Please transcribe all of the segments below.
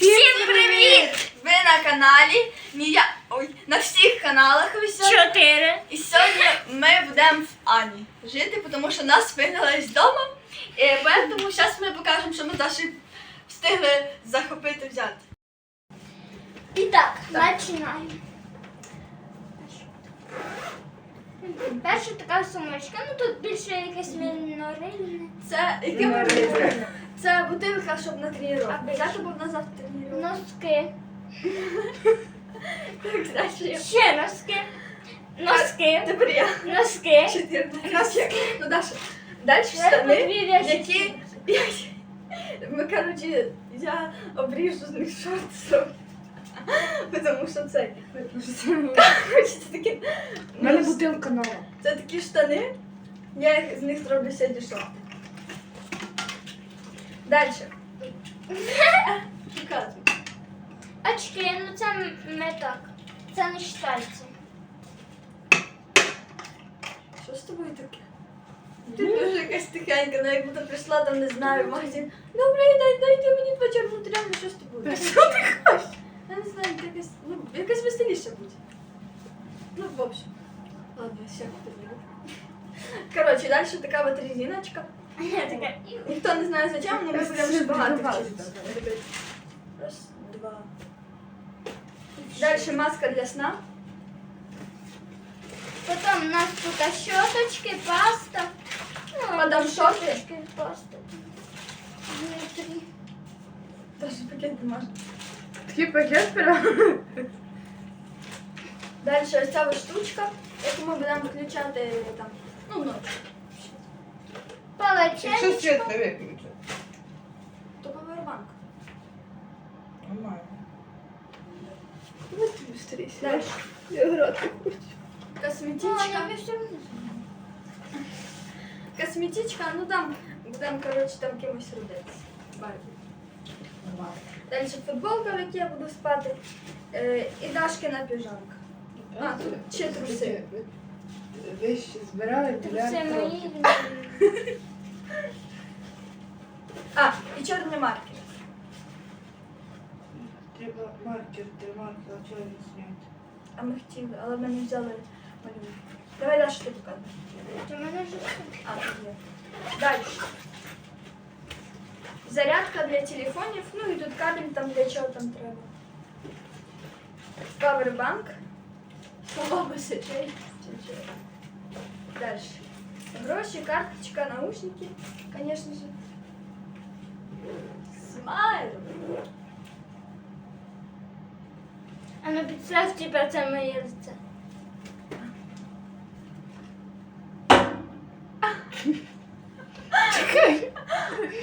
Всім привіт! Ви на каналі Мія. Ой, на всіх каналах ви сьогодні. Чотири. І сьогодні ми будемо в Ані жити, тому що нас вигнали з дому. І тому зараз ми покажемо, що ми навіть встигли захопити взяти. І Так. починаємо. Перша така сумочка, ну тут більше якесь мінорильне. Це яке робимо? Це бутилка, щоб на тренування. А Взяти, бо в нас завтра тренування. Носки. Так, значить. Ще носки. Носки. Тепер я. Носки. Чотири. Ну, Даша. Далі штани. Які. Ми, коротше, я обріжу з них шорти. Тому що це. Коротше, це такі. У мене бутилка нова. Це такі штани. Я їх з них зроблю сьогодні шорти. Далі. Показуй. Очки, ну це не так. Це не штальці. Що з тобою таке? Ти дуже якась тихенька, ну як будто прийшла там, не знаю, в магазин. Добре, дай, дайте мені два чорнотрями, що з тобою? Що ти хочеш? Я не знаю, ти якась, ну, якась веселіша будь. Ну, в общем. Ладно, все, тобі. Коротше, далі така от резиночка. Я така. Ніхто не знає зачем, але ми будемо ще багато Давай. вчитися. Раз, два. Далі маска для сна. Потім у нас тут щоточки, паста. Ну, Мадам Шопі. щоточки, паста. Внутрі. Даже пакет бумажний. Такий пакет прям. Далі ось ця ось штучка, яку ми будемо включати там, ну, ночі. Якщо світ Палаченечко. не виключить. То повербанк. Нормально. Вот ты быстрее. Дальше. Я грати хочу. О, Косметичка. я все одно. Косметичка, ну там, будемо, коротше, там кимось родитися. Барбі. Нормально. Далі футболка, в якій я буду спати. Е, і Дашкина піжамка. А, тут ще труси. Вещи збирають для Це трохи. мої. А, і чорні марки. Треба маркер тримати, а чого не зняти? А ми хотіли, але ми не взяли малюнок. Давай Даша ти покажи. У мене ж все. А, тут є. Далі. Зарядка для телефонів, ну і тут кабель там для чого там треба. Павербанк. Слова без очей. Далі. Гроші, карточка, наушники, конечно же. Смайл. А ну підстав, типа це моє лице.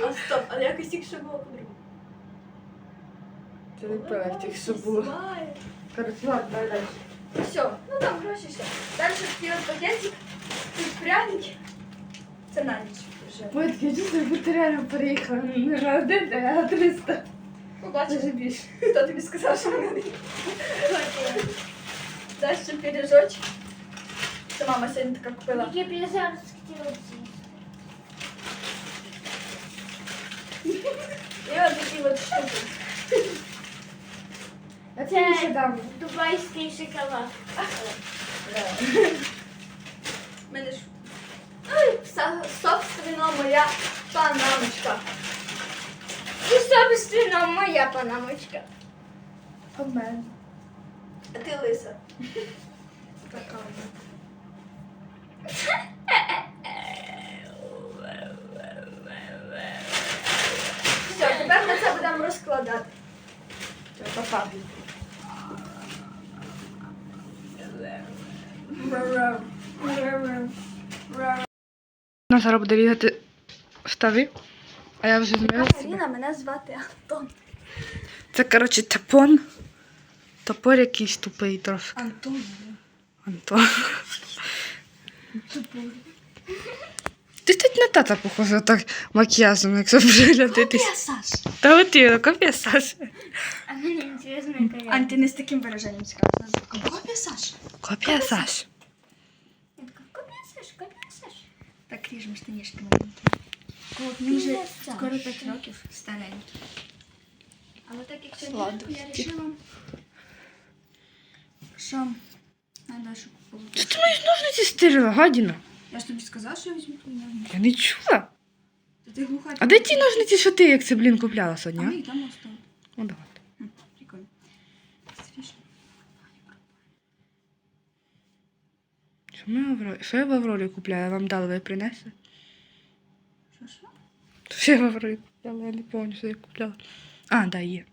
А стоп, а якось тільки що було по-другому. Це не певно, що було. Короче, ладно, давай далі. Все, ну там гроші все. Далі такий от пакетик, тут пряники. Це на ніч вже. Ой, таке чувство, як будто реально переїхала не на один, а на 300. Побачиш, Даже більше. хто тобі сказав, що мене. Далі пиріжочок. Це мама сьогодні така купила. Я зараз хотіла. І от такі от штуки. А це дам. Дубайський шоколад. Мене ж. Ну і собственно моя панамочка. І собственно моя панамочка. Амен. А ти лиса. Така вона. Все, тепер ми це будемо розкладати. Це папа. Нас зараз буде різати штави, а я вже змінила себе. Аліна, мене звати Антон. Це, коротше, тапон. Топор якийсь тупий трошки. Антон. Антон. Ти тут на тата похожа так макіяжем, якщо приглядатись. Саш. Та от і копія Саші. А мені інтересно, яка я. Ань, ти не з таким вираженням сказала. Копія Саш. Копія Саш. Я така, Копія Саш, копія Саш. Так ріжемо штанішки маленькі. Мені вже скоро 5 років старенький. Але так як сьогодні я вирішила, що треба, щоб було. Ти мої ножниці стирила, гадіна. Я ж тобі сказала, що я візьму твої ножниці. Я не чула. Та ти глуха. А де ті ножниці, що ти, як це, блін, купляла А сьогодні? ми а? їх там оставили. Ну, давай. Хм, Прикольно. Стріж. Що, ми в Аврорі? що я в Аврорі купляю? Я вам дали, ви принесли? Що, що? Що я в Аврорі купляла? Я не пам'ятаю, що я купляла. А, да, є.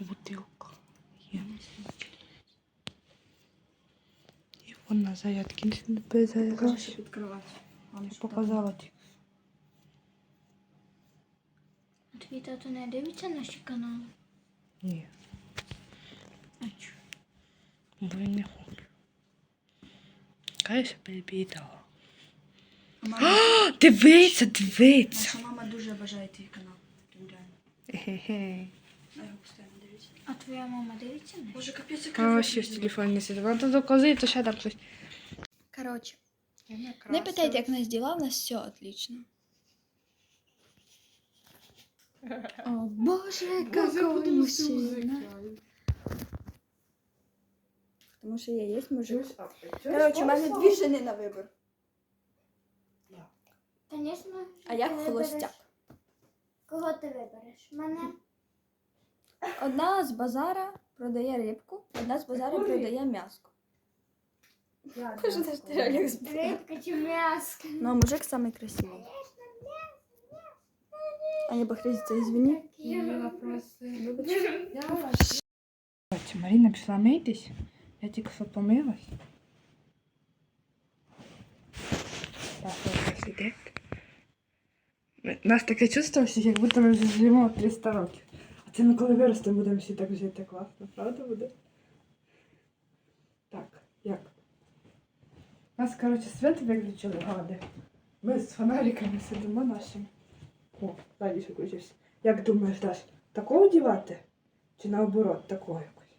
Бутилка. Є. Вона зарядки що під кровать. Ж Показала ті. Твій тато не дивиться наші канали? Ні, А чо? бо він не хоче. Каже, перепітала. мама, А, дивиться, дивиться. наша мама дуже бажає твій канал. Хе-хе. На його постійно. А твоя мама дивиться? Боже, капець, як А, ще в телефон не сидить. Вона тут доказує, то ще там щось. Коротше, не питайте, як в нас діла, в нас все отлично. О, боже, какой мужчина. Тому що я є мужик. Коротше, у мене дві жени на вибір. Звісно. А я холостяк. Кого ти вибереш? Мене? Одна з базара продає рибку, одна з базара продає м'яско. Рибка чи м'яско? Ну, а мужик самый красивый. Аня Бахрезица, извини. Коротше, Маріна пішла митись. Я тільки що помилась. Так, ось сидить. У нас таке чувство, що як будто ми вже живемо 300 років. Це ми коли виростемо, будемо всі так жити класно, правда буде? Так, як? У нас, коротше, світ виключили гади. Ми з фонариками сидимо нашими. О, далі включився. Як думаєш, Даш, такого дівати? Чи наоборот, такого якось?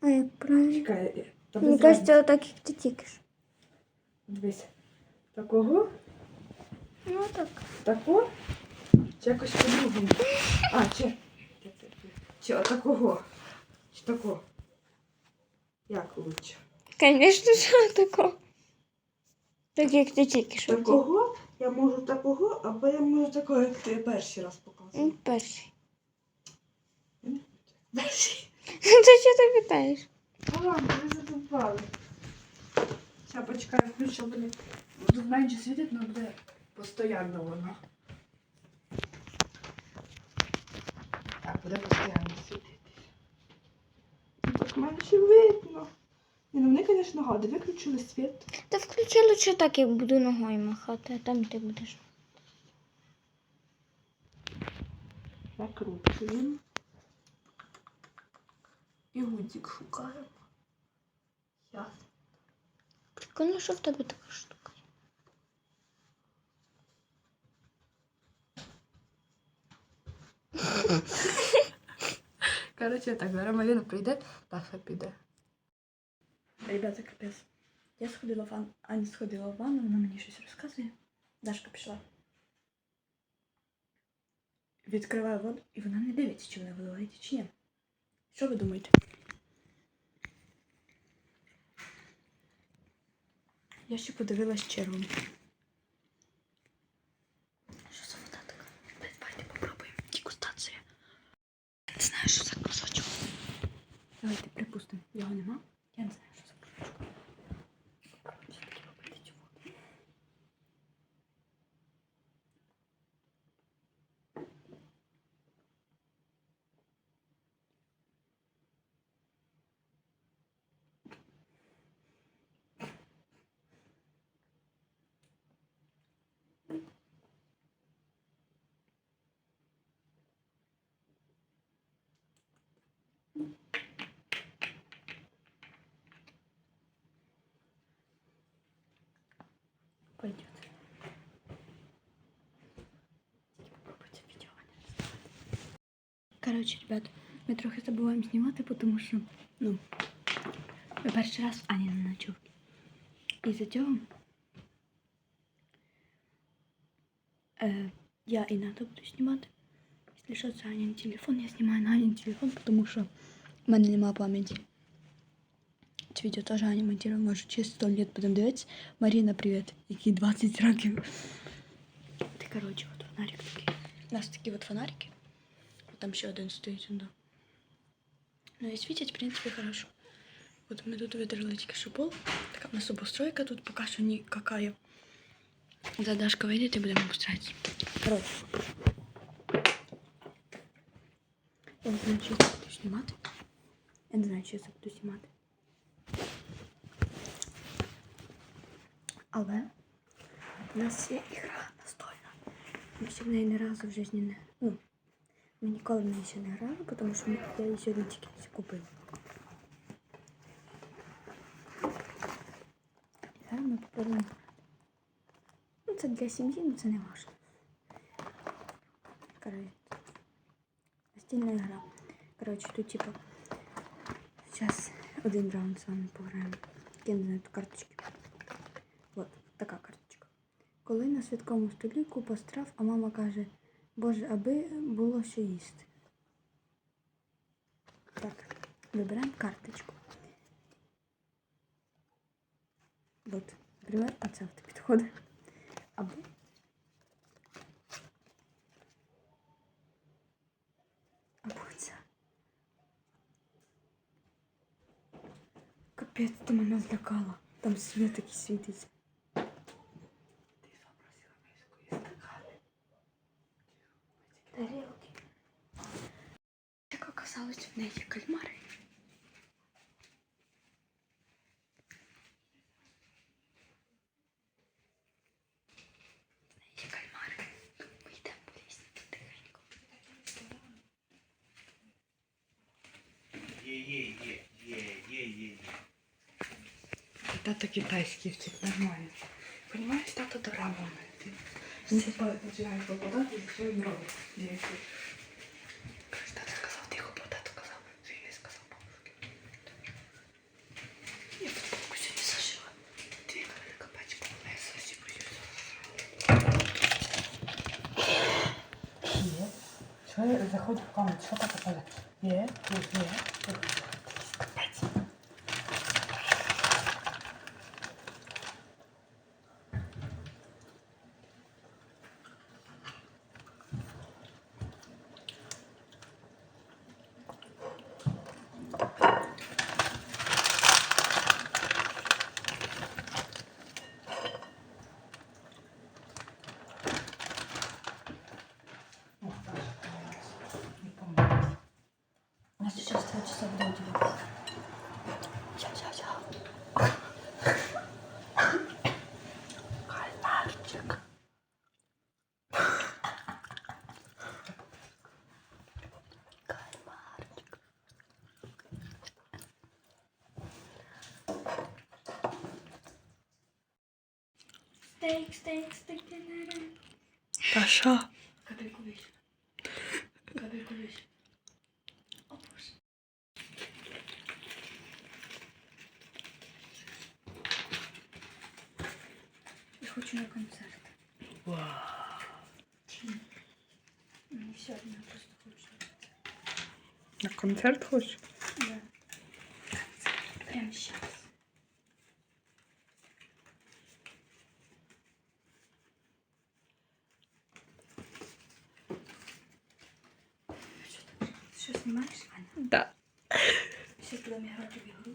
А як правильно? Чекай, та Мені без кажется, так як ти тільки що. Дивись. Такого? Ну так. Тако? Чи якось по-другому? А, чи. Чи отакого? Чи такого? Як лучше? Звісно, що такого. Так як ти тільки що. Такого? Я можу такого, або я можу такого, як ти перший раз показував. Ну, Перший. Перший? Ти що ти питаєш? Ну ладно, ви задовбали. Зараз почекаю, включу, блін. Буду менше світити, але буде постійно воно. Буде постійно світитись. Ну так менше видно. Ні, ну вони, звісно, гади, виключили світ. Та включи лучше так, як буду ногою махати, а там ти будеш. Закручуємо. І гудзик шукаємо. Ясно. Прикольно, що в тебе така штука. Короче, так, зараз Марина прийде, Даша піде. Ребята, капець. Я сходила в ванну, Аня сходила в ванну, вона мені щось розказує. Дашка пішла. Відкриваю воду, і вона не дивиться, чи вона виливається, чи ні. Що ви думаєте? Я ще подивилась червом. Короче, ребят, ми трохи забуваємо знімати, тому що, ну, ми перший раз в Ані на ночовці. І за цього е, я і Ната буду знімати. Якщо що, це Анін телефон, я знімаю на Анін телефон, тому що в мене немає пам'яті. Це відео теж Аня монтує, може через 100 лет будемо дивитися. Маріна, привіт, який 20 років. Ти, коротше, от фонарик такий. У нас такі от фонарики. Там ще один стоїть. Да. Ну і світять, в принципі, хорошо. От ми тут витерли тільки що пол. Така в нас обустройка тут поки що ніяка. Задашка вийде, і будемо обустраиваться. Коротше. Я не знаю, чи я це буду знімати. Я не знаю, чи я це буду знімати. Але у нас є ігра настольна. Ми ще в неї ні разу в житті не. Ну, ми ніколи в неї ще не грали, тому що я її сьогодні тільки купив. Зараз ми попробуємо. Ну, це для сім'ї, ну це не важливо. Коротше, настільна гра. Коротше, тут типа зараз один раунд з вами пограємо. Я не знаю, тут карточки. От, така карточка. Коли на святковому столі купа страв, а мама каже, Боже, аби було що їсти. Так, вибираємо карточку. От, наприклад, оце от підходить. Або або це. Капець, ти мене злякала. Там світ такий світиться. Тарілки. Як оказалось, в неї є кальмари. В неї є кальмари. Ми йдемо по лісниці тихенько. Є-є-є-є-є-є. Тато китайський вчить нормально. Понимаешь, тато дорама. Типа починає попадати і все він робить. Короче, тато сказав тихо, бо тато не сказав бабушки. Я футболку сьогодні зашила. Дві велика пачка, я совсем боюсь. Є. Що я заходжу в комнату, таке казав? Є, тут є. Капець. О, Даша помылась. Не помылась. У нас сейчас два часа будет тебе. Сейчас, сейчас, сейчас. Кальмарчик. Кальмарчик. Стейк, стейк, стейк. Даша. Капельку вещь. Капельку вещь. О, боже. Я хочу на концерт. Мені все одно я просто хочу. На концерт хочешь? Да. Прямо сейчас. Що ти? Що знімаєш, Аня? Да. Ще будемо грати в ігру.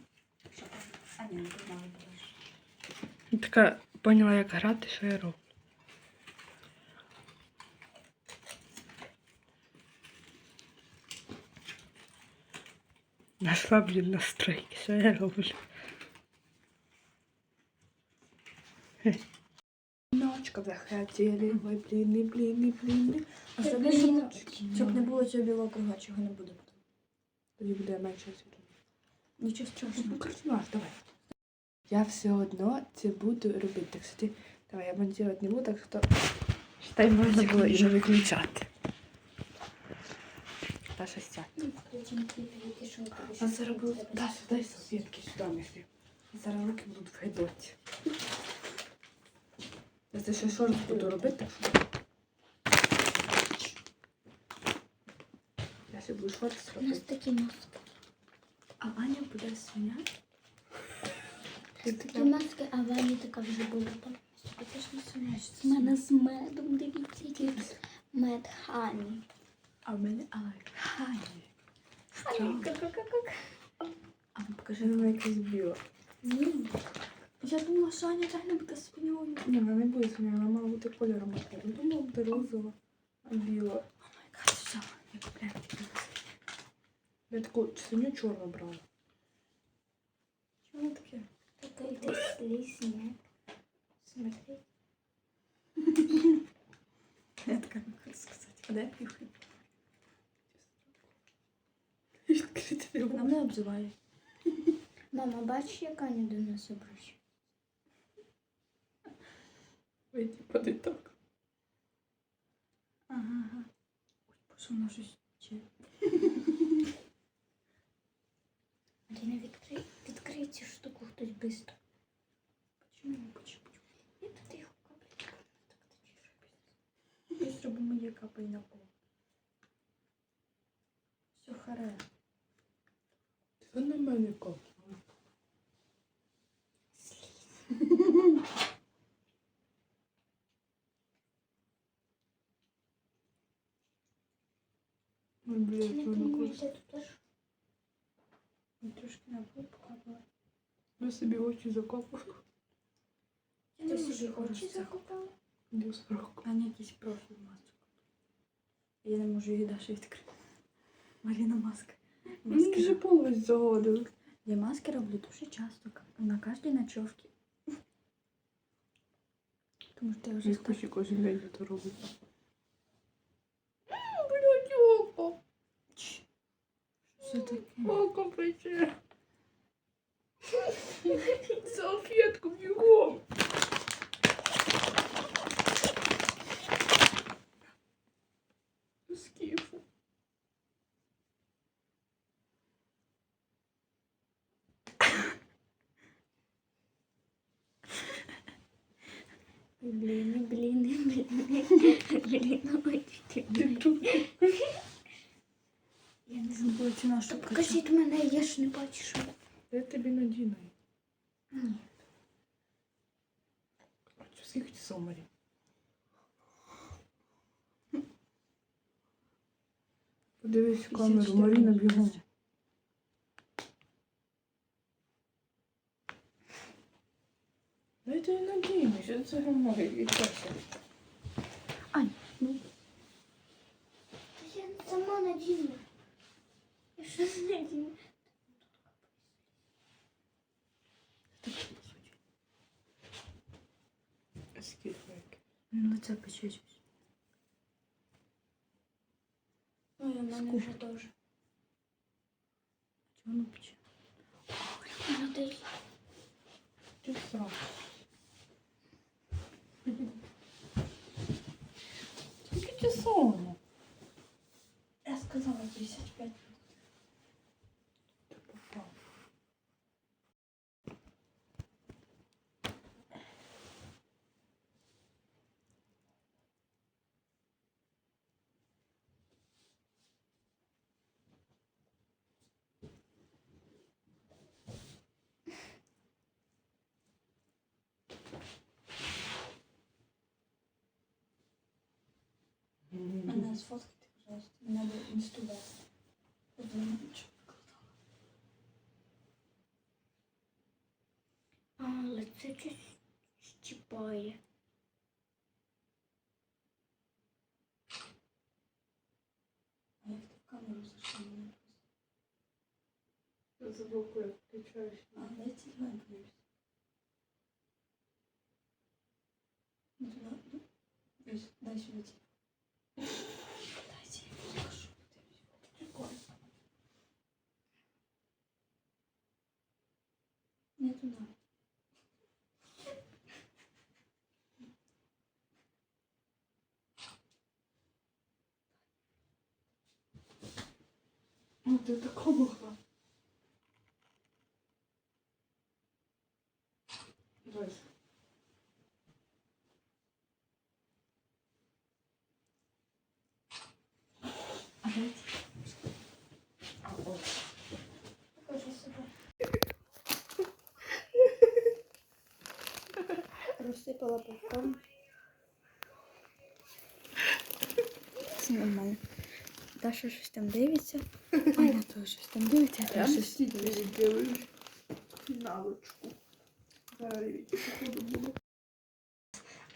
Що там? Аня, не погнали будеш. Така поняла, як грати, що я роблю. Нашла, блін, настройки, що я роблю. Ночка захотіли, ой, бліни, бліни, бліни. А Це щоб не, щоб не було цього білого круга, чого не буде потім. Тоді буде менше світло. Нічого Ну, страшного. коротше, давай. Я все одно це буду робити. Так що. Давай, я монтувати не буду, так що... Считай, можна було вже виключати. Даша сядь. А зараз були... Даша, дай салфетки сюди мені. Зараз руки будуть в гайдоті. Я це ще шорт буду робити. Я ще буду шорт робити. У нас такі носки. А Аня буде свиняти. Маски, а Ваня така вже була там. А ти ж не свиня. У мене з медом, дивіться, який мед хані. А в мене Хані. Хані, ка-ка-ка-ка. А ну покажи. вона якась біла. Ні. Я думала, що Аня реально буде свиньою. Ні, вона не буде свиня, вона мала бути кольором. Я думала, буде розова, а біла. Катя, все, я купляю такі. Я таку свиню чорну брала. Чому таке? Такий ти слізняк. Смотри. Не хочу сказати. А де півхи? Відкрити не Вона мене обзиває. Мама, бачиш, як Аня до нас обращає? Ви типа не так. Ага, ага. Ой, боже, вона щось чи. Аліна, відкрий, відкрий цю штуку хтось швидко. Почему? Почему? Я тут його каплю. Быстро бо моє капає на пол. Все харе. Це на мене капнуло. Ой, Чи блядь, не воно розумієте, просто. тут аж Ну, Трошки на пол Ви собі очі закопали. Я не собі можу очі закопала? Де сроку. А не якийсь профіль маску. Я не можу її далі відкрити. Маріна маска. Мені Маски. вже повністю загодили. Я маски роблю дуже часто, на кожній ночовці. Тому що я вже Я хочу кожен день це робити. Блядь, око. Що це таке? Око пече. Салфетку бігом. Скіфу. Блін, блін, блін. Блін, ой, ти, блін. Я не забула ціна шубка. Покажіть мене, я ж не бачу, що. Я тобі надіну. Ні. А що скільки ти сомарі? Подивись в камеру, Маріна бігом. Дай тобі надіну, що це немає відчася. Ань, ну Та Я сама надіну. Я щось надіну. Скільки? Ну це пече щось. Ну, і в мене Скуп. вже теж. Чого воно пече? Ну, ти Ти сам. Скільки часово? Я сказала 55. Ти попав. Мене сфоткайте, пожалуйста. Мене до інсту вести. Я думаю, нічого викладала. Але це щось щіпає. А як ти в камеру зайшла мене просто? Я заблокую. А, дай телефон подивлюсь. Ну, туди, ну, дай- дай сюди телефон. Не туди. Ну ти тако могла. Дивись. А дайте. Була повторно. Все нормально. Даша щось там дивиться. Аня теж щось там дивиться, а я щось. Зараз походу.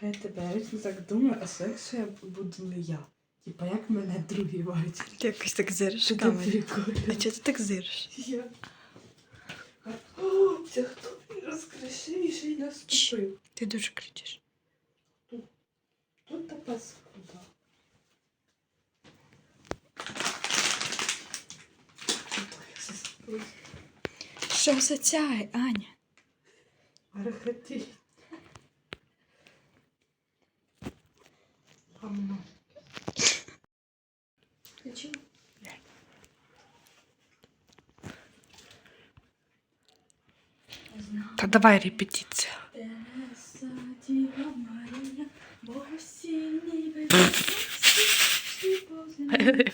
А я тебе вічно так думаю, а якщо я буду не я? Типа як мене другі бачать? Ти якось так зириш прикольно. чого ти так зириш? Я. О, це хто він розкришив і ще й наступив. Ти дуже кричиш. Тут та паскуда. Що за цяй, Аня? Архати. Давай репетиція. Марія,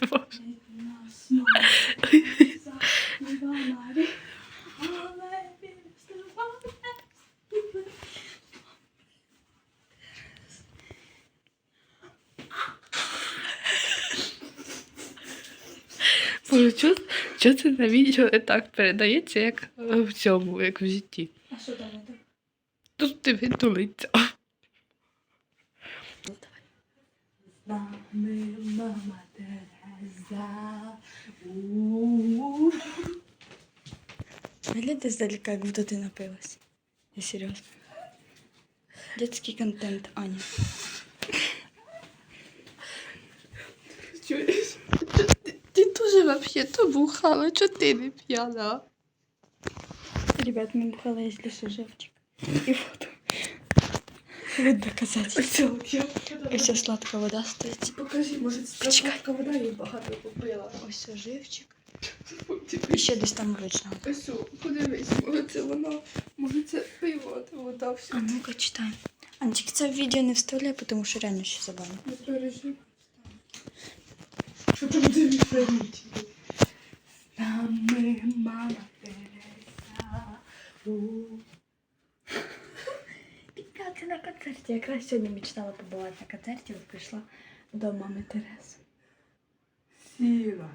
але Чого це на відео так передається, як е, в цьому, як в житті? Що там це? Тут ти відтулиться. З мама Тереза. У-у-у. Здалека, як будто ти напилась. Я серйозно. Детський контент, Аня. Чуєш? Ти, ти дуже взагалі-то бухала, чого ти не п'яна? Ребят, мы бухала, если что. И фото. Вот доказательство. И все сладкая вода стоит. Покажи, може, це Почекай. сладка вода і багато попила. Ось живчик. І ще десь там вручно. Ось, подивись, може це воно, може це пиво, а вода все. А ну-ка читай. Анчик, це в відео не вставляй, тому що реально ще забавно. Не переживай. Що там дивишся річки? Нами мама. Підняти на концерті. Якраз сьогодні мечтала побувати на концерті, от прийшла до мами Тереси. Сіла.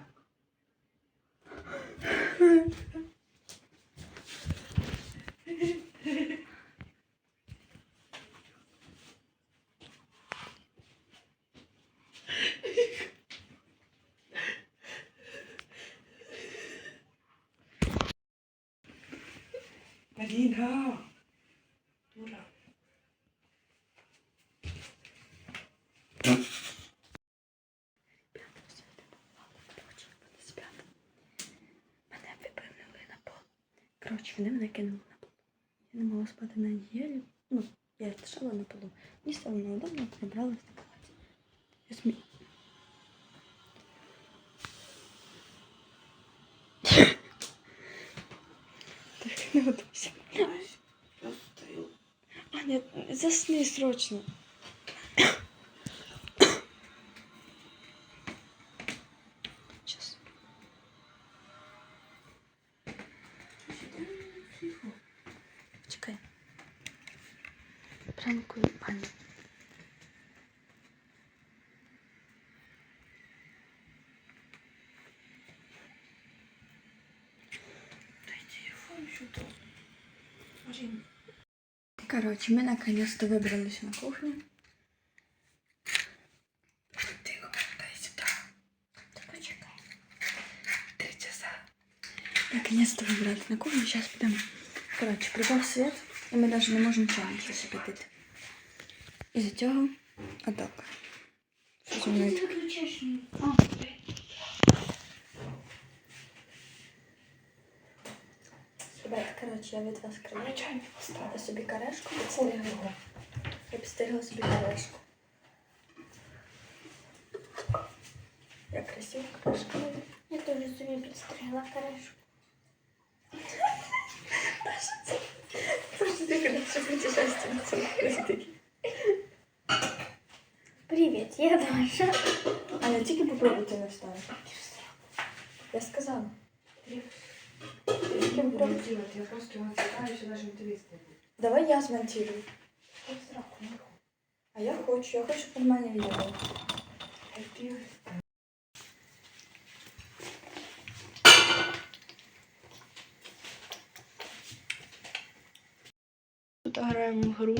Марина. Дура. Коротше, вони спять. Мене випевнили на пол. Коротше, вони мене кинули на пол. Я не могла спати на неділю. Ну, я лежала на полу. Мені стало неудобно, прибралась на кроваті. Я смі... не стою. Аня, засни срочно. Сейчас. Чекай. Пранкую Аню. Дай телефон сюда. Марин. Короче, мы наконец-то выбрались на кухню. Тихо, дай сюда. Да почекай. Три часа. Наконец-то выбрались на кухню. Сейчас пойдем. Короче, прибав свет, і ми навіть не можемо чаю нічого собі пити. Із-за цього атака. Що зі мною таке? Виключиш мені. Ребята, коротше, я від вас краю. Чай не поставив. Я собі карешку підстригла. Я підстригла собі карешку. Як красиво карешка. вийде. Я теж собі підстригла карешку. Просто ти коли що путешествие на цьому Привіт, я Даша. Аня, тільки попробуйте не вставити. Я сказала. Я не прям. делать, я просто еще даже интерес. Давай я хочеш? А я хочу, я хочу, понимание. в мене відео. було. Та ти Тут граємо в гру.